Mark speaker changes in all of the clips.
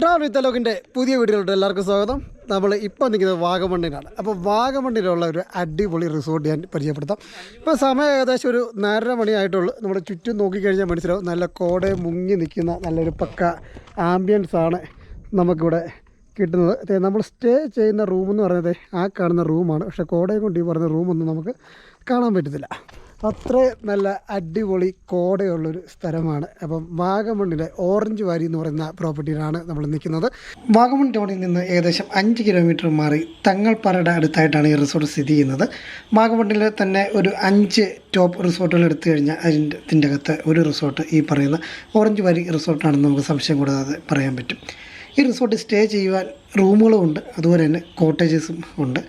Speaker 1: Travel with അലോക്കിന്റെ പുതിയ വീഡിയോയിലോട്ട് എല്ലാവർക്കും സ്വാഗതം. നമ്മൾ ഇപ്പോൾ നിൽക്കുന്നത് വാഗമണ്ണിനാണ്. അപ്പോൾ വാഗമണ്ണിലുള്ള ഒരു അടിപൊളി റിസോർട്ട് ഞാൻ പരിചയപ്പെടുത്താം. ഇപ്പോൾ സമയം ഏകദേശം ഒരു നാലര മണിയായിട്ടുള്ളൂ. നമ്മുടെ ചുറ്റും നോക്കിക്കഴിഞ്ഞാൽ മനസ്സിലാവും. നല്ല കോടയെ മുങ്ങി നിൽക്കുന്ന നല്ലൊരു പക്ക ആംബിയൻസ് ആണ് നമുക്കിവിടെ കിട്ടുന്നത്. നമ്മൾ സ്റ്റേ ചെയ്യുന്ന റൂമെന്ന് പറയുന്നത് ആ കാണുന്ന റൂമാണ് പക്ഷേ കോടയെ കൊണ്ട് ഈ പറയുന്ന റൂമൊന്നും നമുക്ക് കാണാൻ പറ്റത്തില്ല. അത്രയും നല്ല അടിപൊളി കോടയുള്ളൊരു സ്ഥലമാണ്. അപ്പം വാഗമണ്ണിലെ ഓറഞ്ച് വാരി എന്ന് പറയുന്ന പ്രോപ്പർട്ടിയിലാണ് നമ്മൾ നിൽക്കുന്നത്. വാഗമൺ ടൗണിൽ നിന്ന് ഏകദേശം അഞ്ച് കിലോമീറ്റർ മാറി തങ്ങൾപ്പാറയുടെ അടുത്തായിട്ടാണ് ഈ റിസോർട്ട് സ്ഥിതി ചെയ്യുന്നത്. വാഗമണ്ണിൽ തന്നെ ഒരു അഞ്ച് ടോപ്പ് റിസോർട്ടുകൾ എടുത്തു കഴിഞ്ഞാൽ അതിന്റെ അകത്ത് ഒരു റിസോർട്ട് ഈ പറയുന്ന ഓറഞ്ച് വാരി റിസോർട്ടാണെന്ന് നമുക്ക് സംശയം കൂടാതെ പറയാൻ പറ്റും. ഈ റിസോർട്ടിൽ സ്റ്റേ ചെയ്യുവാൻ റൂമുകളും ഉണ്ട്. അതുപോലെ തന്നെ കോട്ടേജസും ഉണ്ട്.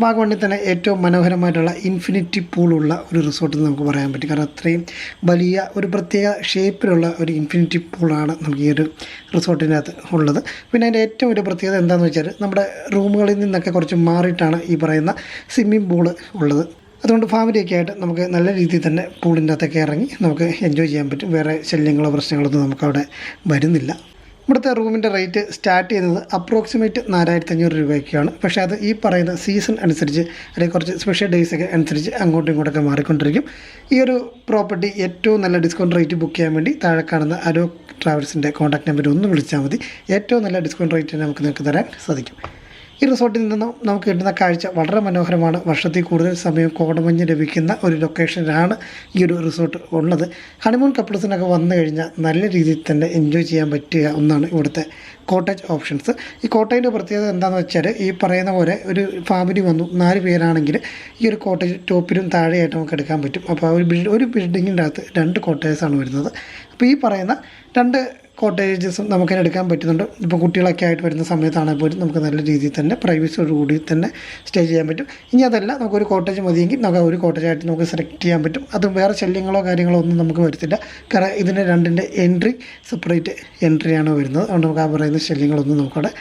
Speaker 1: വാഗമണ്ണിൽ തന്നെ ഏറ്റവും മനോഹരമായിട്ടുള്ള ഇൻഫിനിറ്റി പൂളുള്ള ഒരു റിസോർട്ട് എന്ന് നമുക്ക് പറയാൻ പറ്റും. കാരണം അത്രയും വലിയ ഒരു പ്രത്യേക ഷേപ്പിലുള്ള ഒരു ഇൻഫിനിറ്റി പൂളാണ് നമുക്ക് ഈ ഒരു റിസോർട്ടിനകത്ത് ഉള്ളത്. പിന്നെ അതിന്റെ ഏറ്റവും ഒരു പ്രത്യേകത എന്താണെന്ന് വെച്ചാൽ നമ്മുടെ റൂമുകളിൽ നിന്നൊക്കെ കുറച്ച് മാറിയിട്ടാണ് ഈ പറയുന്ന സ്വിമ്മിംഗ് പൂൾ ഉള്ളത്. അതുകൊണ്ട് ഫാമിലിയൊക്കെ ആയിട്ട് നമുക്ക് നല്ല രീതിയിൽ തന്നെ പൂളിന്റെ അകത്തൊക്കെ ഇറങ്ങി നമുക്ക് എൻജോയ് ചെയ്യാൻ പറ്റും. വേറെ ശല്യങ്ങളോ പ്രശ്നങ്ങളോ ഒന്നും നമുക്കവിടെ വരുന്നില്ല. ഇവിടുത്തെ റൂമിന്റെ റേറ്റ് സ്റ്റാർട്ട് ചെയ്യുന്നത് അപ്രോക്സിമേറ്റ് നാലായിരത്തി അഞ്ഞൂറ് രൂപയൊക്കെയാണ് പക്ഷേ അത് ഈ പറയുന്ന സീസൺ അനുസരിച്ച് അല്ലെങ്കിൽ കുറച്ച് സ്പെഷ്യൽ ഡേയ്സ് ഒക്കെ അനുസരിച്ച് അങ്ങോട്ടും ഇങ്ങോട്ടൊക്കെ മാറിക്കൊണ്ടിരിക്കും. ഈ ഒരു പ്രോപ്പർട്ടി ഏറ്റവും നല്ല ഡിസ്കൗണ്ട് റേറ്റ് ബുക്ക് ചെയ്യാൻ വേണ്ടി താഴെ കാണുന്ന അലോക് ട്രാവൽസിന്റെ കോൺടാക്ട് നമ്പർ ഒന്ന് വിളിച്ചാൽ മതി. ഏറ്റവും നല്ല ഡിസ്കൗണ്ട് റേറ്റ് നമുക്ക് നിങ്ങൾക്ക് തരാൻ സാധിക്കും. ഈ റിസോർട്ടിൽ നിന്നും നമുക്ക് കിട്ടുന്ന കാഴ്ച വളരെ മനോഹരമാണ്. വർഷത്തിൽ കൂടുതൽ സമയം കോടമഞ്ഞ് ലഭിക്കുന്ന ഒരു ലൊക്കേഷനിലാണ് ഈ ഒരു റിസോർട്ട് ഉള്ളത്. ഹണിമൂൺ കപ്പിൾസിനൊക്കെ വന്നു കഴിഞ്ഞാൽ നല്ല രീതിയിൽ തന്നെ എൻജോയ് ചെയ്യാൻ പറ്റിയ ഒന്നാണ് ഇവിടുത്തെ കോട്ടേജ് ഓപ്ഷൻസ് ഈ കോട്ടേജിന്റെ പ്രത്യേകത എന്താണെന്ന് വെച്ചാൽ ഈ പറയുന്ന പോലെ ഒരു ഫാമിലി വന്നു നാല് പേരാണെങ്കിൽ ഈ ഒരു കോട്ടേജ് ടോപ്പിലും താഴെയായിട്ട് നമുക്ക് എടുക്കാൻ പറ്റും. അപ്പോൾ ഒരു ബിൽഡ് ഒരു ബിൽഡിങ്ങിന്റെ അകത്ത് രണ്ട് കോട്ടേജസാണ് വരുന്നത്. അപ്പോൾ ഈ പറയുന്ന രണ്ട് കോട്ടേജസും നമുക്ക് എടുക്കാൻ പറ്റുന്നുണ്ട്. ഇപ്പോൾ കുട്ടികളൊക്കെ ആയിട്ട് വരുന്ന സമയത്താണെങ്കിൽ പോലും നമുക്ക് നല്ല രീതിയിൽ തന്നെ പ്രൈവസിയോട് കൂടി തന്നെ സ്റ്റേ ചെയ്യാൻ പറ്റും. ഇനി അതല്ല നമുക്കൊരു കോട്ടേജ് മതിയെങ്കിൽ നമുക്ക് ഒരു കോട്ടേജായിട്ട് നമുക്ക് സെലക്ട് ചെയ്യാൻ പറ്റും. അത് വേറെ ശല്യങ്ങളോ കാര്യങ്ങളോ ഒന്നും നമുക്ക് വരത്തില്ല. കാരണം ഇതിന് രണ്ടിന്റെ എൻട്രി സെപ്പറേറ്റ് എൻട്രിയാണ് വരുന്നത്. അതുകൊണ്ട് നമുക്ക് ആ പറയുന്ന ശല്യങ്ങളൊന്നും നമുക്കവിടെ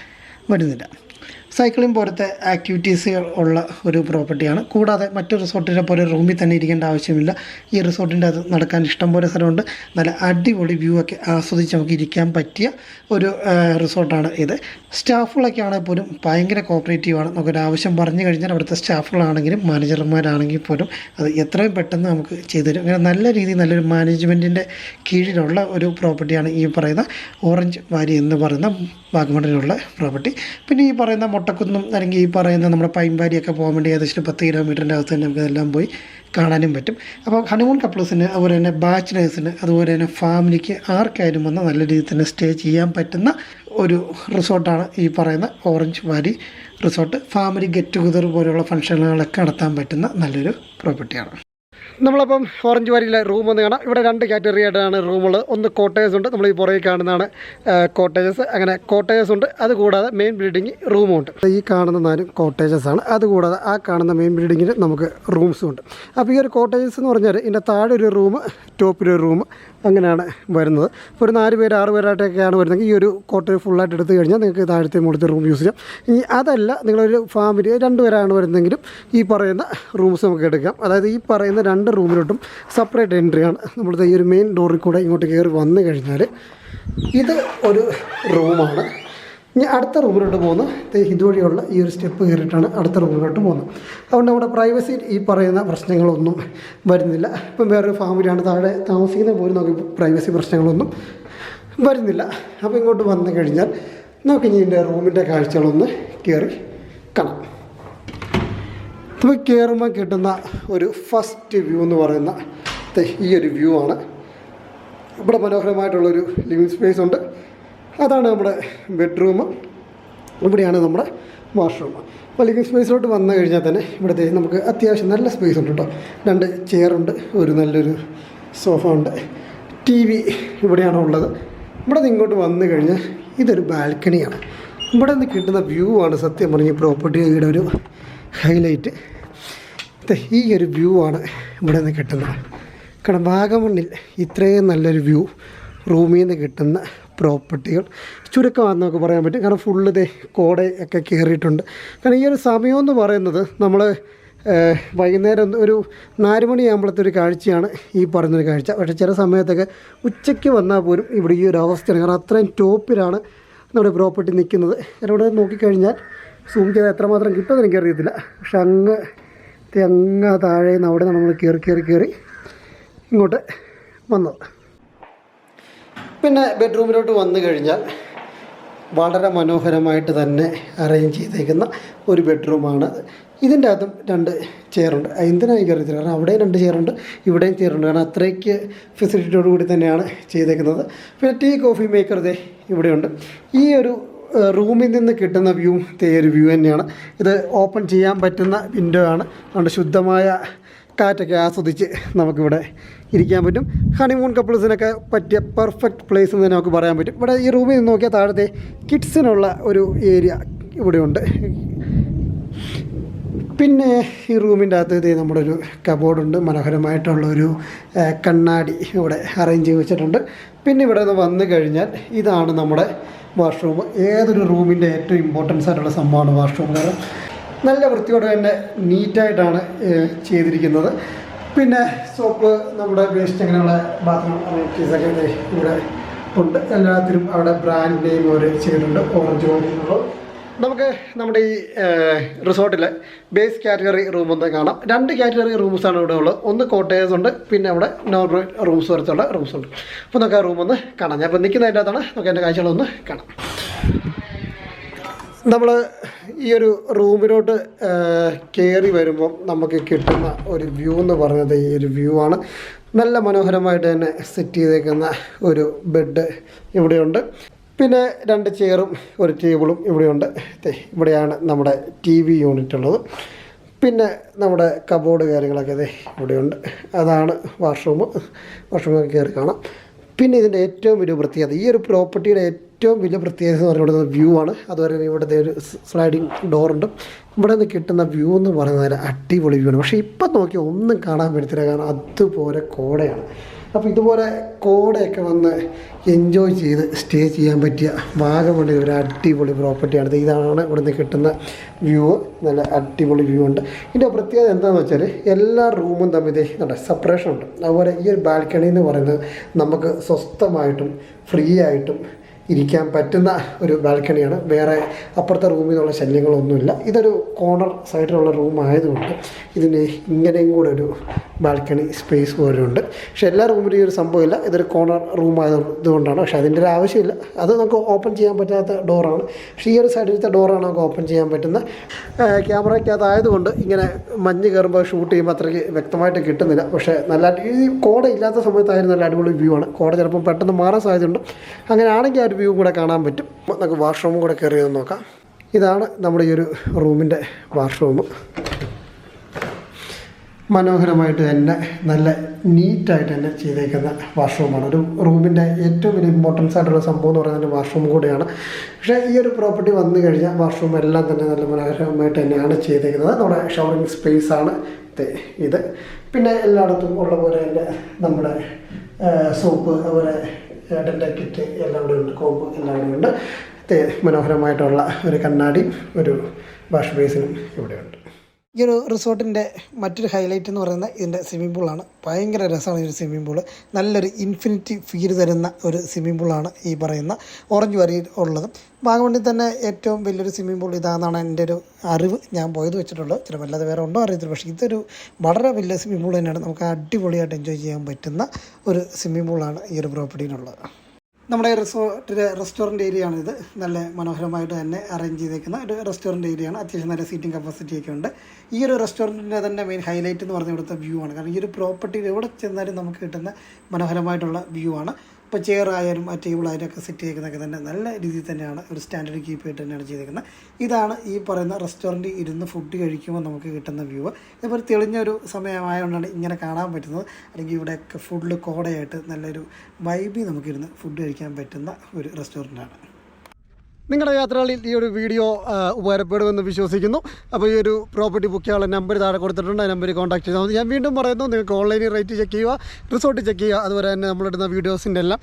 Speaker 1: വരുന്നില്ല. സൈക്ലിംഗ് പോലത്തെ ആക്ടിവിറ്റീസുകൾ ഉള്ള ഒരു പ്രോപ്പർട്ടിയാണ് കൂടാതെ മറ്റു റിസോർട്ടിനെ പോലെ റൂമിൽ തന്നെ ഇരിക്കേണ്ട ആവശ്യമില്ല. ഈ റിസോർട്ടിന്റെ അത് നടക്കാൻ ഇഷ്ടം പോലെ സ്ഥലമുണ്ട്. നല്ല അടിപൊളി വ്യൂ ഒക്കെ ആസ്വദിച്ച് നമുക്ക് ഇരിക്കാൻ പറ്റിയ ഒരു റിസോർട്ടാണ് ഇത്. സ്റ്റാഫുകളൊക്കെ ആണെങ്കിൽ പോലും ഭയങ്കര കോപ്പറേറ്റീവാണ് നമുക്കൊരു ആവശ്യം പറഞ്ഞു കഴിഞ്ഞാൽ അവിടുത്തെ സ്റ്റാഫുകളാണെങ്കിലും മാനേജർമാരാണെങ്കിൽ പോലും അത് എത്രയും പെട്ടെന്ന് നമുക്ക് ചെയ്തുതരും അങ്ങനെ നല്ല രീതിയിൽ നല്ലൊരു മാനേജ്മെന്റിന്റെ കീഴിലുള്ള ഒരു പ്രോപ്പർട്ടിയാണ് ഈ പറയുന്ന ഓറഞ്ച് വാരി എന്ന് പറയുന്ന വാഗമണിലുള്ള പ്രോപ്പർട്ടി പിന്നെ ഈ പറയുന്ന മുട്ടക്കുന്നും അല്ലെങ്കിൽ ഈ പറയുന്ന നമ്മുടെ പൈമ്പാരിയൊക്കെ പോകാൻ വേണ്ടി ഏകദേശം പത്ത് കിലോമീറ്ററിന്റെ അകത്ത് തന്നെ നമുക്ക് ഇതെല്ലാം പോയി കാണാനും പറ്റും. അപ്പോൾ ഹണിമൂൺ കപ്പിൾസിന് അതുപോലെ തന്നെ ബാച്ചിലേഴ്സിന് അതുപോലെ തന്നെ ഫാമിലിക്ക് ആർക്കായാലും വന്ന് നല്ല രീതിയിൽ തന്നെ സ്റ്റേ ചെയ്യാൻ പറ്റുന്ന ഒരു റിസോർട്ടാണ് ഈ പറയുന്ന orange valley resort. Family get together പോലെയുള്ള ഫംഗ്ഷനുകളൊക്കെ നടത്താൻ പറ്റുന്ന നല്ലൊരു പ്രോപ്പർട്ടിയാണ്. നമ്മളപ്പം ഓറഞ്ച് വാരിയിലെ റൂം ഒന്ന് കാണാം. ഇവിടെ രണ്ട് കാറ്റഗറി ആയിട്ടാണ് റൂമുള്ളത് ഒന്ന് കോട്ടേജസ് ഉണ്ട്. നമ്മൾ ഈ പുറകെ കാണുന്നതാണ് കോട്ടേജസ് അങ്ങനെ കോട്ടേജസ് ഉണ്ട്. അതുകൂടാതെ മെയിൻ ബിൽഡിംഗ് റൂമും ഉണ്ട്. ഈ കാണുന്ന നാലും കോട്ടേജസ് ആണ്. അതുകൂടാതെ ആ കാണുന്ന മെയിൻ ബിൽഡിങ്ങിൽ നമുക്ക് റൂംസും ഉണ്ട്. അപ്പോൾ ഈ ഒരു കോട്ടേജസ് എന്ന് പറഞ്ഞാൽ ഇതിന്റെ താഴെ ഒരു റൂം ടോപ്പിലൊരു റൂം അങ്ങനെയാണ് വരുന്നത്. ഇപ്പോൾ ഒരു നാല് പേര് ആറ് പേരായിട്ടൊക്കെയാണ് വരുന്നതെങ്കിൽ ഈ ഒരു കോട്ടേജ് ഫുള്ളായിട്ട് എടുത്തു കഴിഞ്ഞാൽ നിങ്ങൾക്ക് താഴത്തെ മുകളിലത്തെ റൂം യൂസ് ചെയ്യാം. ഇനി അതല്ല നിങ്ങളൊരു ഫാമിലി രണ്ട് പേരാണ് വരുന്നതെങ്കിലും ഈ പറയുന്ന റൂംസ് നമുക്ക് എടുക്കാം. അതായത് ഈ പറയുന്ന രണ്ട് റൂമിലോട്ടും സെപ്പറേറ്റ് എൻട്രിയാണ് നമ്മളിത് ഈ ഒരു മെയിൻ ഡോറിൽ കൂടെ ഇങ്ങോട്ട് കയറി വന്നു കഴിഞ്ഞാൽ ഇത് ഒരു റൂമാണ് ഇനി അടുത്ത റൂമിലോട്ട് പോകുന്ന. ദേ ഇതുവഴിയുള്ള ഈ ഒരു സ്റ്റെപ്പ് കയറിയിട്ടാണ് അടുത്ത റൂമിലോട്ട് പോകുന്നത്. അതുകൊണ്ട് നമ്മുടെ പ്രൈവസി ഈ പറയുന്ന പ്രശ്നങ്ങളൊന്നും വരുന്നില്ല. ഇപ്പം വേറൊരു ഫാമിലിയാണ് താഴെ താമസിക്കുന്ന പോലും നമുക്ക് പ്രൈവസി പ്രശ്നങ്ങളൊന്നും വരുന്നില്ല. അപ്പോൾ ഇങ്ങോട്ട് വന്നു കഴിഞ്ഞാൽ നമുക്ക് ഇനി ഇതിന്റെ റൂമിന്റെ കാഴ്ചകളൊന്ന് കയറി കാണാം. അപ്പോൾ കയറുമ്പോൾ കിട്ടുന്ന ഒരു ഫസ്റ്റ് വ്യൂ എന്ന് പറയുന്ന ഈ ഒരു വ്യൂ ആണ്. ഇവിടെ മനോഹരമായിട്ടുള്ളൊരു ലിവിങ് സ്പേസ് ഉണ്ട്. അതാണ് നമ്മുടെ ബെഡ്റൂം ഇവിടെയാണ് നമ്മുടെ വാഷ്റൂം അപ്പോൾ ലിവിങ് സ്പേസിലോട്ട് വന്നു കഴിഞ്ഞാൽ തന്നെ ഇവിടുത്തെ നമുക്ക് അത്യാവശ്യം നല്ല സ്പേസ് ഉണ്ട് കേട്ടോ രണ്ട് ചെയറുണ്ട് ഒരു നല്ലൊരു സോഫ ഉണ്ട്. ടി വി ഇവിടെയാണ് ഉള്ളത്. ഇവിടെ നിന്ന് ഇങ്ങോട്ട് വന്നു കഴിഞ്ഞാൽ ഇതൊരു ബാൽക്കണിയാണ് ഇവിടെ നിന്ന് കിട്ടുന്ന വ്യൂ ആണ് സത്യം പറഞ്ഞ പ്രോപ്പർട്ടിയുടെ ഒരു ഹൈലൈറ്റ് ഈ ഒരു വ്യൂ ആണ് ഇവിടെ നിന്ന് കിട്ടുന്നത്. കാരണം വാഗമണ്ണിൽ ഇത്രയും നല്ലൊരു വ്യൂ റൂമിൽ നിന്ന് കിട്ടുന്ന പ്രോപ്പർട്ടികൾ. ചുരുക്കമാണെന്നൊക്കെ പറയാൻ പറ്റും. കാരണം ഫുള്ള് ഇതേ ദേ ഒക്കെ കയറിയിട്ടുണ്ട് കാരണം ഈ ഒരു സമയമെന്ന് പറയുന്നത് നമ്മൾ വൈകുന്നേരം ഒരു നാല് മണിയാകുമ്പോഴത്തെ ഒരു കാഴ്ചയാണ് ഈ പറഞ്ഞൊരു കാഴ്ച. പക്ഷേ ചില സമയത്തൊക്കെ ഉച്ചയ്ക്ക് വന്നാൽ പോലും ഇവിടെ ഈ ഒരു അവസ്ഥയാണ്. കാരണം അത്രയും ടോപ്പിലാണ് നമ്മുടെ പ്രോപ്പർട്ടി നിൽക്കുന്നത്. ഇവിടെ നോക്കിക്കഴിഞ്ഞാൽ സൂം ചെയ്താൽ എത്രമാത്രം കിട്ടുമെന്ന് എനിക്കറിയത്തില്ല. പക്ഷെ അങ്ങ് അങ്ങ് താഴെ നിന്ന് അവിടെ നമ്മൾ കയറി കയറി കയറി ഇങ്ങോട്ട് വന്നത്. പിന്നെ ബെഡ്റൂമിലോട്ട് വന്നു കഴിഞ്ഞാൽ വളരെ മനോഹരമായിട്ട് തന്നെ അറേഞ്ച് ചെയ്തേക്കുന്ന ഒരു ബെഡ്റൂമാണ് ഇതിന്റെ അകത്തും രണ്ട് ചെയറുണ്ട് എന്തിനാ എനിക്കറിയത്തില്ല കാരണം അവിടെയും രണ്ട് ചെയറുണ്ട് ഇവിടെയും ചെയറുണ്ട് കാരണം അത്രയ്ക്ക് ഫെസിലിറ്റിയോട് കൂടി തന്നെയാണ് ചെയ്തേക്കുന്നത്. പിന്നെ ടീ കോഫി മേക്കർ ദേ ഇവിടെയുണ്ട് ഈ ഒരു റൂമിൽ നിന്ന് കിട്ടുന്ന വ്യൂ തേ ഒരു വ്യൂ തന്നെയാണ്. ഇത് ഓപ്പൺ ചെയ്യാൻ പറ്റുന്ന വിൻഡോ ആണ്. അതുകൊണ്ട് ശുദ്ധമായ കാറ്റൊക്കെ ആസ്വദിച്ച് നമുക്കിവിടെ ഇരിക്കാൻ പറ്റും. ഹണിമൂൺ കപ്പിൾസിനൊക്കെ പറ്റിയ പെർഫെക്റ്റ് പ്ലേസ് എന്ന് നമുക്ക് പറയാൻ പറ്റും. ഇവിടെ ഈ റൂമിൽ നിന്ന് നോക്കിയാൽ താഴത്തെ കിഡ്സിനുള്ള ഒരു ഏരിയ ഇവിടെയുണ്ട് പിന്നെ ഈ റൂമിന്റെ അകത്ത് നമ്മുടെ ഒരു കബോർഡുണ്ട് മനോഹരമായിട്ടുള്ള ഒരു കണ്ണാടി ഇവിടെ അറേഞ്ച് ചെയ്ത് വെച്ചിട്ടുണ്ട്. പിന്നെ ഇവിടെ നിന്ന് വന്നു കഴിഞ്ഞാൽ ഇതാണ് നമ്മുടെ വാഷ്റൂം ഏതൊരു റൂമിന്റെ ഏറ്റവും ഇമ്പോർട്ടൻസ് ആയിട്ടുള്ള സംഭവമാണ് വാഷ്റൂം കാരണം നല്ല വൃത്തിയോടെ തന്നെ നീറ്റായിട്ടാണ് ചെയ്തിരിക്കുന്നത്. പിന്നെ സോപ്പ് നമ്മുടെ വേസ്റ്റ് അങ്ങനെയുള്ള ബാത്റൂം ദേ ഇവിടെ ഉണ്ട്. എല്ലാത്തിനും അവിടെ ബ്രാൻഡ് നെയിം അവർ ചെയ്തിട്ടുണ്ട്. ഓറഞ്ച് എന്നുള്ളത് നമുക്ക് നമ്മുടെ ഈ റിസോർട്ടിലെ ബേസ് കാറ്റഗറി റൂം ഒന്ന് കാണാം. രണ്ട് കാറ്റഗറി റൂംസാണ് ഇവിടെ ഉള്ളത്. ഒന്ന് കോട്ടേഴ്സ് ഉണ്ട് പിന്നെ അവിടെ നോർമൽ റൂംസ് വരത്തുള്ള റൂംസ് ഉണ്ട്. അപ്പോൾ നമുക്ക് ആ റൂം ഒന്ന് കാണാം. ഞാൻ ഇപ്പോൾ നിൽക്കുന്നതിന്റെ അകത്താണ്. നമുക്ക് എന്റെ കാഴ്ചകളൊന്ന് കാണാം. നമ്മൾ ഈ ഒരു റൂമിലോട്ട് കയറി വരുമ്പം നമുക്ക് കിട്ടുന്ന ഒരു വ്യൂ എന്ന് പറയുന്നത് ഈ ഒരു വ്യൂ ആണ്. നല്ല മനോഹരമായിട്ട് തന്നെ സെറ്റ് ചെയ്തേക്കുന്ന ഒരു ബെഡ് ഇവിടെയുണ്ട്. പിന്നെ രണ്ട് ചെയറും ഒരു ടേബിളും ഇവിടെയുണ്ട്. ഇവിടെയാണ് നമ്മുടെ ടി വി യൂണിറ്റ് ഉള്ളത്. പിന്നെ നമ്മുടെ കബോർഡ് കാര്യങ്ങളൊക്കെ അതെ ഇവിടെയുണ്ട്. അതാണ് വാഷ്റൂം വാഷ്റൂമൊക്കെ കയറി കാണാം. പിന്നെ ഇതിന്റെ ഏറ്റവും വലിയ പ്രത്യേകത ഈ ഒരു പ്രോപ്പർട്ടിയുടെ ഏറ്റവും വലിയ പ്രത്യേകത എന്ന് പറയുന്നത് വ്യൂ ആണ്. അതുപോലെ തന്നെ ഇവിടുത്തെ ഒരു സ്ലൈഡിങ് ഡോറുണ്ട് ഇവിടെ നിന്ന് കിട്ടുന്ന വ്യൂ എന്ന് പറയുന്നത് അടിപൊളി വ്യൂ ആണ്. പക്ഷേ ഇപ്പം നോക്കി ഒന്നും കാണാൻ പറ്റത്തില്ല. കാരണം അതുപോലെ കോടയാണ്. അപ്പോൾ ഇതുപോലെ കോടയൊക്കെ വന്ന് എൻജോയ് ചെയ്ത് സ്റ്റേ ചെയ്യാൻ പറ്റിയ വാഗമണ്ണിൽ ഒരു അടിപൊളി പ്രോപ്പർട്ടിയാണ് ഇതാണ് നിന്ന് കിട്ടുന്ന വ്യൂ നല്ല അടിപൊളി വ്യൂ ഉണ്ട്. ഇതിന്റെ പ്രത്യേകത എന്താണെന്ന് വെച്ചാൽ എല്ലാ റൂമും തമ്മിൽ ഇതുണ്ട് സെപ്പറേഷൻ ഉണ്ട്. അതുപോലെ ഈ ഒരു ബാൽക്കണി എന്ന് പറയുന്നത് നമുക്ക് സ്വസ്ഥമായിട്ടും ഫ്രീ ആയിട്ടും ഇരിക്കാൻ പറ്റുന്ന ഒരു ബാൽക്കണിയാണ്. വേറെ അപ്പുറത്തെ റൂമിൽ നിന്നുള്ള ശല്യങ്ങളൊന്നുമില്ല. ഇതൊരു കോർണർ സൈഡിലുള്ള റൂം ആയതുകൊണ്ട് ഇതിന് ഇങ്ങനെയും കൂടെ ഒരു ബാൽക്കണി സ്പേസ് പോലെ ഉണ്ട് പക്ഷെ എല്ലാ റൂമിലും ഈ ഒരു സംഭവമില്ല. ഇതൊരു കോർണർ റൂം ആയതുകൊണ്ടാണ്. പക്ഷെ അതിന്റെ ഒരു ആവശ്യമില്ല. അത് നമുക്ക് ഓപ്പൺ ചെയ്യാൻ പറ്റാത്ത ഡോറാണ്. പക്ഷേ ഈ ഒരു സൈഡിലത്തെ ഡോറാണ് നമുക്ക് ഓപ്പൺ ചെയ്യാൻ പറ്റുന്ന ക്യാമറയ്ക്കകത്തായതുകൊണ്ട് ഇങ്ങനെ മഞ്ഞ് കയറുമ്പോൾ ഷൂട്ട് ചെയ്യുമ്പോൾ അത്രയ്ക്ക് വ്യക്തമായിട്ട് കിട്ടുന്നില്ല. പക്ഷേ നല്ല ഈ കോട ഇല്ലാത്ത സമയത്തായിരുന്നു നല്ല അടിപൊളി വ്യൂ ആണ്. കോട ചിലപ്പോൾ പെട്ടെന്ന് മാറാൻ സാധ്യതയുണ്ട്. അങ്ങനെ ആണെങ്കിൽ ആ ഒരു വ്യൂ കൂടെ കാണാൻ പറ്റും. നമുക്ക് വാഷ്റൂമും കൂടെ കയറി നോക്കാം. ഇതാണ് നമ്മുടെ ഈ ഒരു റൂമിന്റെ വാഷ്റൂം മനോഹരമായിട്ട് തന്നെ നല്ല നീറ്റായിട്ട് തന്നെ ചെയ്തേക്കുന്ന വാഷ്റൂമാണ് ഒരു റൂമിന്റെ ഏറ്റവും വലിയ ഇമ്പോർട്ടൻസ് ആയിട്ടുള്ള സംഭവം എന്ന് പറയുന്നത് വാഷ്റൂം കൂടെയാണ്. പക്ഷേ ഈ ഒരു പ്രോപ്പർട്ടി വന്നു കഴിഞ്ഞാൽ വാഷ്റൂം എല്ലാം തന്നെ നല്ല മനോഹരമായിട്ട് തന്നെയാണ് ചെയ്തേക്കുന്നത്. നമ്മുടെ ഷവറിങ് സ്പേസ് ആണ് ഇത്. പിന്നെ എല്ലായിടത്തും ഉള്ള പോലെ തന്നെ നമ്മുടെ സോപ്പ് അതുപോലെ ഡെന്റൽ കിറ്റ് എല്ലാം ഇവിടെ ഉണ്ട് കോമ്പ് എല്ലാം ഇവിടെ ഉണ്ട്. മനോഹരമായിട്ടുള്ള ഒരു കണ്ണാടി ഒരു വാഷ് ബേസിനും ഇവിടെയുണ്ട്. ഈ ഒരു റിസോർട്ടിന്റെ മറ്റൊരു ഹൈലൈറ്റ് എന്ന് പറയുന്നത് ഇതിന്റെ സ്വിമ്മിംഗ് പൂളാണ് ഭയങ്കര രസമാണ് ഈ ഒരു സ്വിമ്മിംഗ് പൂൾ നല്ലൊരു ഇൻഫിനിറ്റി ഫീൽ തരുന്ന ഒരു സ്വിമ്മിംഗ് പൂളാണ് ഈ പറയുന്ന ഓറഞ്ച് വരി ഉള്ളത്. വാഗമണ്ണിൽ തന്നെ ഏറ്റവും വലിയൊരു സ്വിമ്മിംഗ് പൂൾ ഇതാണെന്നാണ് എന്റെ ഒരു അറിവ്. ഞാൻ പോയത് വെച്ചിട്ടുള്ളത് ചിലപ്പോൾ അല്ലാതെ വേറെ ഉണ്ടോ അറിയത്തില്ല. പക്ഷേ ഇതൊരു വളരെ വലിയ സ്വിമ്മിംഗ് പൂൾ തന്നെയാണ്. നമുക്ക് അടിപൊളിയായിട്ട് എൻജോയ് ചെയ്യാൻ പറ്റുന്ന ഒരു സ്വിമ്മിംഗ് പൂളാണ് ഈ ഒരു പ്രോപ്പർട്ടിയിലുള്ളത് നമ്മുടെ റിസോർട്ടിലെ റെസ്റ്റോറന്റ് ഏരിയ ആണിത് നല്ല മനോഹരമായിട്ട് തന്നെ അറേഞ്ച് ചെയ്തേക്കുന്ന ഒരു റെസ്റ്റോറന്റ് ഏരിയ ആണ് അത്യാവശ്യം നല്ല സീറ്റിംഗ് കപ്പാസിറ്റി ഒക്കെ ഉണ്ട്. ഈ ഒരു റെസ്റ്റോറന്റിന്റെ തന്നെ മെയിൻ ഹൈലൈറ്റ് എന്ന് പറഞ്ഞു ഇവിടുത്തെ വ്യൂ ആണ്. കാരണം ഈ ഒരു പ്രോപ്പർട്ടിയിൽ എവിടെ ചെന്നാലും നമുക്ക് കിട്ടുന്ന മനോഹരമായിട്ടുള്ള വ്യൂ ആണ്. ഇപ്പോൾ ചെയർ ആയാലും ആ ടേബിൾ ആയാലും ഒക്കെ സെറ്റ് ചെയ്തേക്കുന്നതൊക്കെ തന്നെ നല്ല രീതിയിൽ തന്നെയാണ് ഒരു സ്റ്റാൻഡേർഡ് കീപ്പ് ചെയ്തിട്ട് തന്നെയാണ് ചെയ്തേക്കുന്നത്. ഇതാണ് ഈ പറയുന്ന റെസ്റ്റോറന്റ് ഇരുന്ന് ഫുഡ് കഴിക്കുമ്പോൾ നമുക്ക് കിട്ടുന്ന വ്യൂ ഇതേപോലെ തെളിഞ്ഞൊരു സമയമായതുകൊണ്ടാണ് ഇങ്ങനെ കാണാൻ പറ്റുന്നത്. അല്ലെങ്കിൽ ഇവിടെയൊക്കെ ഫുഡിൽ കോടയായിട്ട് നല്ലൊരു വൈബി നമുക്കിരുന്ന് ഫുഡ് കഴിക്കാൻ പറ്റുന്ന ഒരു റെസ്റ്റോറന്റാണ് നിങ്ങളുടെ യാത്രകളിൽ ഈ ഒരു വീഡിയോ ഉപകാരപ്പെടുമെന്ന് വിശ്വസിക്കുന്നു. അപ്പോൾ ഈ ഒരു പ്രോപ്പർട്ടി ബുക്ക് ചെയ്യാനുള്ള നമ്പർ താഴെ കൊടുത്തിട്ടുണ്ട്. ആ നമ്പറിൽ കോൺടാക്ട് ചെയ്താൽ മതി. ഞാൻ വീണ്ടും പറയുന്നു നിങ്ങൾക്ക് ഓൺലൈനിൽ റേറ്റ് ചെക്ക് ചെയ്യുക റിസോർട്ട് ചെക്ക് ചെയ്യുക അതുപോലെ തന്നെ നമ്മളിടുന്ന വീഡിയോസിന്റെ എല്ലാം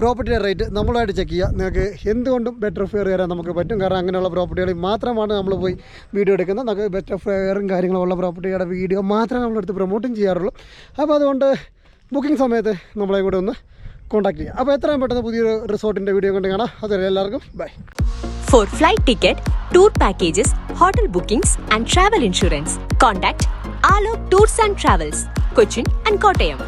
Speaker 1: പ്രോപ്പർട്ടിയുടെ റേറ്റ് നമ്മളായിട്ട് ചെക്ക് ചെയ്യുക. നിങ്ങൾക്ക് എന്തുകൊണ്ടും ബെറ്റർ ഫെയർ തരാൻ നമുക്ക് പറ്റും. കാരണം അങ്ങനെയുള്ള പ്രോപ്പർട്ടികളിൽ മാത്രമാണ് നമ്മൾ പോയി വീഡിയോ എടുക്കുന്നത്. നമുക്ക് ബെറ്റർ ഫെയറും കാര്യങ്ങളും ഉള്ള പ്രോപ്പർട്ടിയുടെ വീഡിയോ മാത്രമേ നമ്മളെടുത്ത് പ്രൊമോട്ടും ചെയ്യാറുള്ളൂ. അപ്പോൾ അതുകൊണ്ട് ബുക്കിംഗ് സമയത്ത് നമ്മളെ കൂടെ ഒന്ന് കോൺടാക്ട് ചെയ്യാം. അപ്പോൾ എത്രയും പെട്ടെന്ന് പുതിയൊരു റിസോർട്ടിന്റെ വീഡിയോ കൊണ്ട് കാണാം. അതുവരെ എല്ലാവർക്കും bye.
Speaker 2: For flight ticket tour packages hotel bookings and travel insurance contact Alo tours and travels Cochin and Kottayam